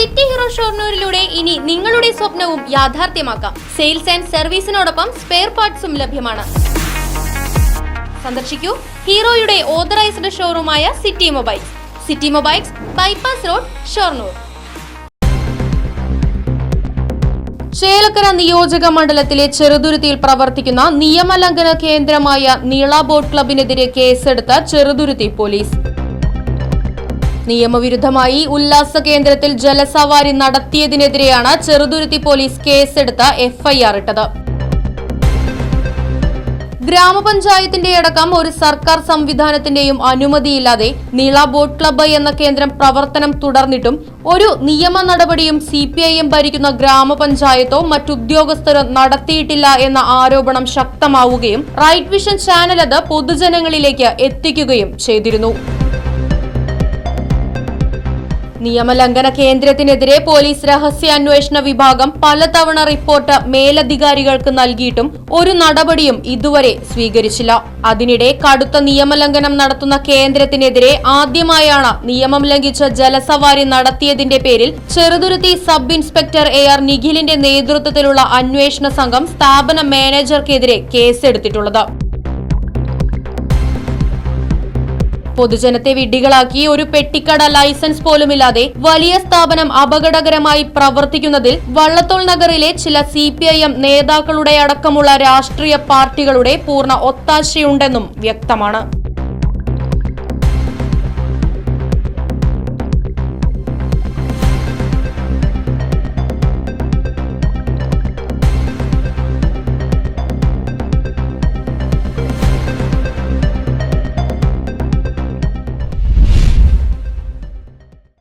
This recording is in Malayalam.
സിറ്റി ഹീറോ ഷോർണൂരിലൂടെ ഇനി നിങ്ങളുടെ സ്വപ്നവും യാഥാർത്ഥ്യമാക്കാം. സെയിൽസ് ആൻഡ് സർവീസിനോടൊപ്പം സ്പെയർ പാർട്സും ലഭ്യമാണ്. സന്ദർശിക്കൂ ഹീറോയുടെ authorised ഷോറൂമായ City Mobiles. City Mobiles bypass road Shoranur. Chelakkara നിയോജക മണ്ഡലത്തിലെ ചെറുതുരുത്തിയിൽ പ്രവർത്തിക്കുന്ന നിയമലംഘന കേന്ദ്രമായ നീള ബോട്ട് ക്ലബിനെതിരെ കേസെടുത്ത ചെറുതുരുത്തി പോലീസ്. നിയമവിരുദ്ധമായി ഉല്ലാസ കേന്ദ്രത്തിൽ ജലസവാരി നടത്തിയതിനെതിരെയാണ് ചെറുതുരുത്തി പോലീസ് കേസെടുത്ത എഫ്ഐആർ ഇട്ടത്. ഗ്രാമപഞ്ചായത്തിന്റെ അടക്കം ഒരു സർക്കാർ സംവിധാനത്തിന്റെയും അനുമതിയില്ലാതെ നീള ബോട്ട് ക്ലബ്ബ് എന്ന കേന്ദ്രം പ്രവർത്തനം തുടർന്നിട്ടും ഒരു നിയമ നടപടിയും സി പി ഐ എം ഭരിക്കുന്ന ഗ്രാമപഞ്ചായത്തോ മറ്റുദ്യോഗസ്ഥരോ നടത്തിയിട്ടില്ല എന്ന ആരോപണം ശക്തമാവുകയും റൈറ്റ് വിഷൻ ചാനൽ അത് പൊതുജനങ്ങളിലേക്ക് എത്തിക്കുകയും ചെയ്തിരുന്നു. നിയമലംഘന കേന്ദ്രത്തിനെതിരെ പോലീസ് രഹസ്യാന്വേഷണ വിഭാഗം പലതവണ റിപ്പോർട്ട് മേലധികാരികൾക്ക് നൽകിയിട്ടും ഒരു നടപടിയും ഇതുവരെ സ്വീകരിച്ചില്ല. അതിനിടെ കടുത്ത നിയമലംഘനം നടത്തുന്ന കേന്ദ്രത്തിനെതിരെ ആദ്യമായാണ് നിയമം ലംഘിച്ച ജലസവാരി നടത്തിയതിന്റെ പേരിൽ Cheruthuruthy sub inspector A R നിഖിലിന്റെ നേതൃത്വത്തിലുള്ള അന്വേഷണ സംഘം സ്ഥാപന മാനേജർക്കെതിരെ കേസെടുത്തിട്ടുള്ളത്. പൊതുജനത്തെ വിഡ്ഢികളാക്കി ഒരു പെട്ടിക്കട ലൈസൻസ് പോലുമില്ലാതെ വലിയ സ്ഥാപനം അപകടകരമായി പ്രവർത്തിക്കുന്നതിൽ വള്ളത്തോൾ നഗറിലെ ചില സി പി ഐ എം നേതാക്കളുടെ അടക്കമുള്ള രാഷ്ട്രീയ പാർട്ടികളുടെ പൂർണ ഒത്താശയുണ്ടെന്നും വ്യക്തമാണ്.